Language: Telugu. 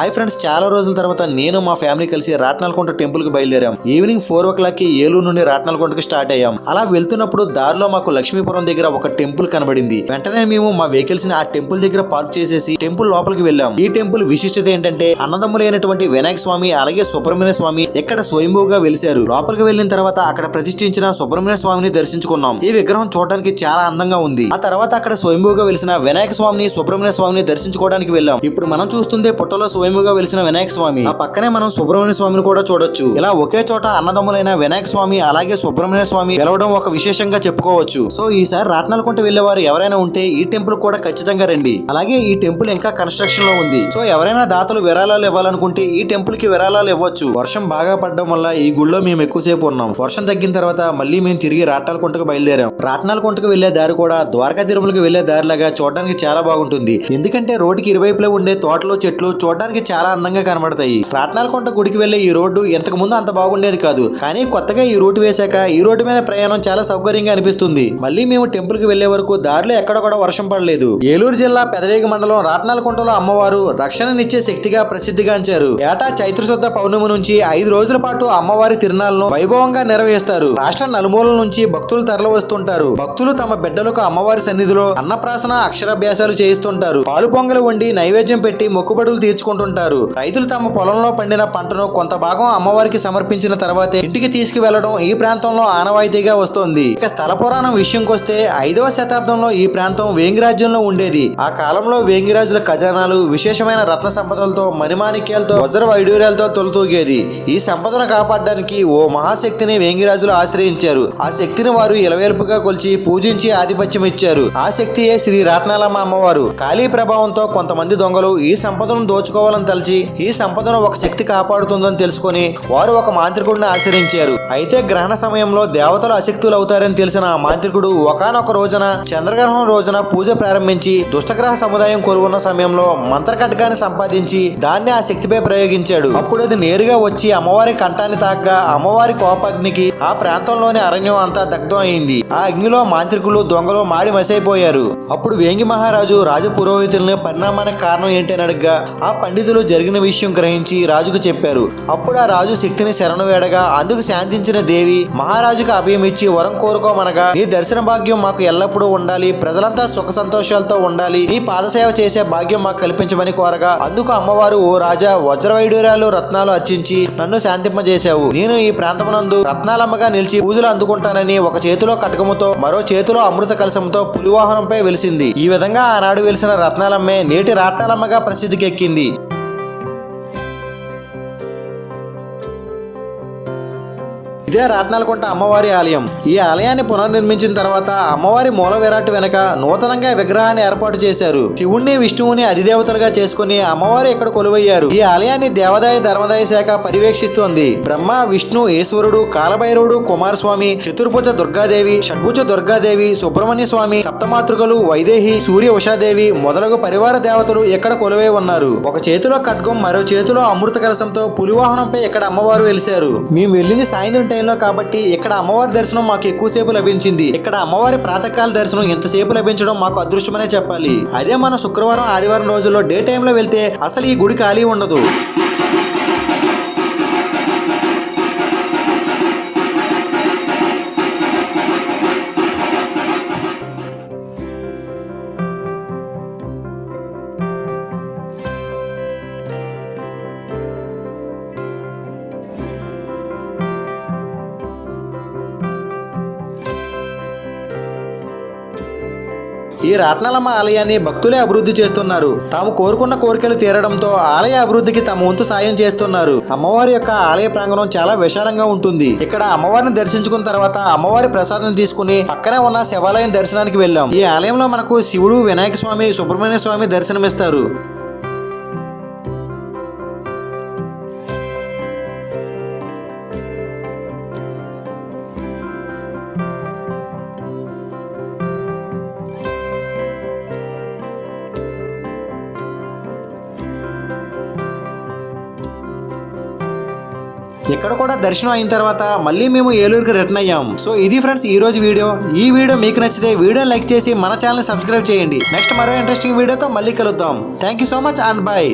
హాయ్ ఫ్రెండ్స్ చాలా రోజుల తర్వాత నేను మా ఫ్యామిలీ కలిసి రాట్నాలకుంట టెంపుల్కి బయలుదేరాం. ఈవినింగ్ ఫోర్ ఓ క్లాక్కి ఏలూరు నుండి రాట్నాలకుంటకి స్టార్ట్ అయ్యాం. అలా వెళ్తున్నప్పుడు దారిలో మాకు లక్ష్మీపురం దగ్గర ఒక టెంపుల్ కనబడింది. వెంటనే మేము మా వెహికల్స్ని ఆ టెంపుల్ దగ్గర పార్క్ చేసేసి టెంపుల్ లోపలికి వెళ్ళాం. ఈ టెంపుల్ విశిష్టత ఏంటంటే అన్నదమ్ములైనటువంటి వినాయక స్వామి అలాగే సుబ్రహ్మణ్య స్వామి ఇక్కడ స్వయంభూగా వెలిశారు. లోపలికి వెళ్ళిన తర్వాత అక్కడ ప్రతిష్ఠించిన సుబ్రహ్మణ్య స్వామిని దర్శించుకున్నాం. ఈ విగ్రహం చూడడానికి చాలా అందంగా ఉంది. ఆ తర్వాత అక్కడ స్వయంభూగా వెలిసిన వినాయక స్వామిని సుబ్రహ్మణ్య స్వామిని దర్శించుకోవడానికి వెళ్ళాం. ఇప్పుడు మనం చూస్తుంది పుట్టలో స్వయంభూగా వెలిసిన వినాయక స్వామి. ఆ పక్కనే మనం సుబ్రహ్మణ్య స్వామిని కూడా చూడొచ్చు. ఇలా ఒకే చోట అన్నదమ్ములైన వినాయక స్వామి అలాగే సుబ్రహ్మణ్య స్వామి వెలవడం ఒక విశేషంగా చెప్పుకోవచ్చు. సో ఈసారి రాట్నాలకుంట వెళ్ళేవారు ఎవరైనా ఉంటే ఈ టెంపుల్ కూడా ఖచ్చితంగా రండి. అలాగే ఈ టెంపుల్ ఇంకా కన్స్ట్రక్షన్లో ఉంది. సో ఎవరైనా దాతలు విరాళాలు ఇవ్వాలనుకుంటే ఈ టెంపుల్కి విరాళాలు ఇవ్వచ్చు. వర్షం బాగా పడడం వల్ల ఈ గుళ్ళో మేము ఎక్కువసేపు ఉన్నాం. వర్షం తగ్గిన తర్వాత మళ్ళీ మేము తిరిగి రాట్నాలకుంటకు బయలుదేరాం. రాట్నాలకుంటకు వెళ్ళే దారి కూడా ద్వారకా తిరుమలకి వెళ్ళే దారిలాగా చూడడానికి చాలా బాగుంటుంది. ఎందుకంటే రోడ్డుకి ఇరువైపులా ఉండే తోటలు చెట్లు చూడడానికి చాలా అందంగా కనబడతాయి. రాట్నాలకుంట గుడికి వెళ్ళే ఈ రోడ్డు ఇంతకు ముందు అంత బాగుండేది కాదు. కానీ కొత్తగా ఈ రూట్ వేశాక ఈ రోడ్డు మీద ప్రయాణం చాలా సౌకర్యంగా అనిపిస్తుంది. మళ్ళీ మేము టెంపుల్కి వెళ్ళే వరకు దారిలో ఎక్కడ కూడా వర్షం పడలేదు. ఏలూరు జిల్లా పెదవేగి మండలం రాట్నాలకుంటలో అమ్మవారు రక్షణనిచ్చే శక్తిగా ప్రసిద్ధిగాంచారు ఏటా చైత్ర శుద్ధ పౌర్ణమి నుంచి ఐదు రోజుల పాటు అమ్మవారి తిరునాళ్ళను వైభవంగా నిర్వహిస్తారు రాష్ట్ర నలుమూలల నుంచి భక్తులు తరలి వస్తుంటారు. భక్తులు తమ బిడ్డలకు అమ్మవారి సన్నిధిలో అన్నప్రాసన అక్షరాభ్యాసాలు చేయిస్తుంటారు. పాలు పొంగలు వండి నైవేద్యం పెట్టి మొక్కుబడులు తీర్చుకుంటుంటారు రైతులు తమ పొలంలో పండిన పంటను కొంత భాగం అమ్మవారికి సమర్పించిన తర్వాతే ఇంటికి తీసుకువెళ్ళడం ఈ ప్రాంతంలో ఆనవాయితీగా వస్తోంది. ఇక స్థల పురాణం విషయంకొస్తే ఐదవ శతాబ్దంలో ఈ ప్రాంతం వేంగిరాజ్యంలో ఉండేది. ఆ కాలంలో వేంగిరాజుల ఖజానాలు విశేషమైన రత్న సంపదలతో మణిమాణిక్యాలతో వజ్ర వైడూర్యాలతో తొలతూగేది. ఈ సంపదను కాపాడడానికి ఓ మహాశక్తిని వేంగిరాజులు ఆశ్రయించారు. ఆ శక్తిని వారు ఇలవేల్పుగా కొలిచి పూజించి ఆధిపత్యం ఇచ్చారు ఆ శక్తియే శ్రీ రత్నాలమ్మ అమ్మవారు. కాళీ ప్రభావంతో కొంతమంది దొంగలు ఈ సంపదను దోచుకోవాలని తలచి ఈ సంపదను ఒక శక్తి కాపాడుతుందని తెలుసుకొని వారు ఒక మాంత్రికుడిని ఆశ్రయించారు. అయితే గ్రహణ సమయంలో దేవతలు అశక్తులు అవుతారని తెలిసిన ఆ మాంత్రికుడు ఒకానొక రోజున చంద్రగ్రహణం రోజున పూజ ప్రారంభించి దుష్టగ్రహ సముదాయం కోరుకున్న సమయంలో మంత్రకటకాన్ని సంపాదించి దాన్ని ఆ శక్తిపై ప్రయోగించాడు. అప్పుడు అది నేరుగా వచ్చి అమ్మవారి కంఠాన్ని తాగ్గా అమ్మవారి కోపాగ్నికి ఆ ప్రాంతంలోని అరణ్యం అంతా దగ్ధం అయింది. ఆ అగ్నిలో మాంత్రికులు దొంగలు మాడి మసైపోయారు. అప్పుడు వేంగి మహారాజు రాజ పురోహితుల్ని పరిణామానికి కారణం ఏంటని అడగ్గా ఆ సన్నిధిలో జరిగిన విషయం గ్రహించి రాజుకు చెప్పారు. అప్పుడు ఆ రాజు శక్తిని శరణు వేడగా అందుకు శాంతించిన దేవి మహారాజుకు అభయం ఇచ్చి వరం కోరుకోమనగా నీ దర్శన భాగ్యం మాకు ఎల్లప్పుడూ ఉండాలి. ప్రజలంతా సుఖ సంతోషాలతో ఉండాలి. నీ పాదసేవ చేసే భాగ్యం మాకు కల్పించమని కోరగా అందుకు అమ్మవారు ఓ రాజా వజ్రవైడూర్యాలు రత్నాలు అర్చించి నన్ను శాంతింపజేశావు. నేను ఈ ప్రాంతమునందు రత్నాలమ్మగా నిలిచి పూజలు అందుకుంటానని ఒక చేతిలో కటకముతో మరో చేతిలో అమృత కలశంతో పులివాహనంపై వెలిసింది. ఈ విధంగా ఆనాడు వెలిసిన రత్నాలమ్మే నేటి రాట్నాలమ్మగా ప్రసిద్ధికెక్కింది. ఇదే రాట్నాలకుంట అమ్మవారి ఆలయం. ఈ ఆలయాన్ని పునర్నిర్మించిన తర్వాత అమ్మవారి మూల విరాట్ వెనక నూతనంగా విగ్రహాన్ని ఏర్పాటు చేశారు. శివుణ్ణి విష్ణువుని అధిదేవతలుగా చేసుకుని అమ్మవారు ఇక్కడ కొలువయ్యారు. ఈ ఆలయాన్ని దేవాదాయ ధర్మదాయ శాఖ పర్యవేక్షిస్తోంది. బ్రహ్మ విష్ణు ఈశ్వరుడు కాలభైరవుడు కుమారస్వామి చతుర్భుజ దుర్గాదేవి షడ్భుజ దుర్గాదేవి సుబ్రహ్మణ్య స్వామి సప్తమాతృకలు వైదేహి సూర్య ఉషాదేవి మొదలగు పరివార దేవతలు ఇక్కడ కొలువై ఉన్నారు. ఒక చేతిలో ఖడ్గం మరో చేతిలో అమృత కలసంతో పులివాహనంపై ఇక్కడ అమ్మవారు వెలిశారు. మేము వెళ్ళింది సాయంత్రం టైంలో కాబట్టి ఇక్కడ అమ్మవారి దర్శనం మాకు ఎక్కువసేపు లభించింది. ఇక్కడ అమ్మవారి ప్రాతకాల దర్శనం ఎంతసేపు లభించడం మాకు అదృష్టమనే చెప్పాలి. అదే మన శుక్రవారం ఆదివారం రోజుల్లో డే టైంలో వెళ్తే అసలు ఈ గుడి ఖాళీ ఉండదు. ఈ రాట్నాలమ్మ ఆలయాన్ని భక్తులే అభివృద్ధి చేస్తున్నారు. తాము కోరుకున్న కోరికలు తీరడంతో ఆలయ అభివృద్ధికి తమ వంతు సాయం చేస్తున్నారు. అమ్మవారి యొక్క ఆలయ ప్రాంగణం చాలా విశాలంగా ఉంటుంది. ఇక్కడ అమ్మవారిని దర్శించుకున్న తర్వాత అమ్మవారి ప్రసాదం తీసుకుని పక్కనే ఉన్న శివాలయం దర్శనానికి వెళ్ళాం. ఈ ఆలయంలో మనకు శివుడు వినాయక స్వామి సుబ్రహ్మణ్య స్వామి దర్శనమిస్తారు. ఇక్కడ కూడా దర్శనం అయిన తర్వాత మళ్ళీ మేము ఏలూరుకి రిటర్న్ అయ్యాం. సో ఇది ఫ్రెండ్స్ ఈ రోజు వీడియో. ఈ వీడియో మీకు నచ్చితే వీడియో లైక్ చేసి మన ఛానల్ సబ్స్క్రైబ్ చేయండి. నెక్స్ట్ మరో ఇంట్రెస్టింగ్ వీడియోతో మళ్ళీ కలుద్దాం. Thank you so much and bye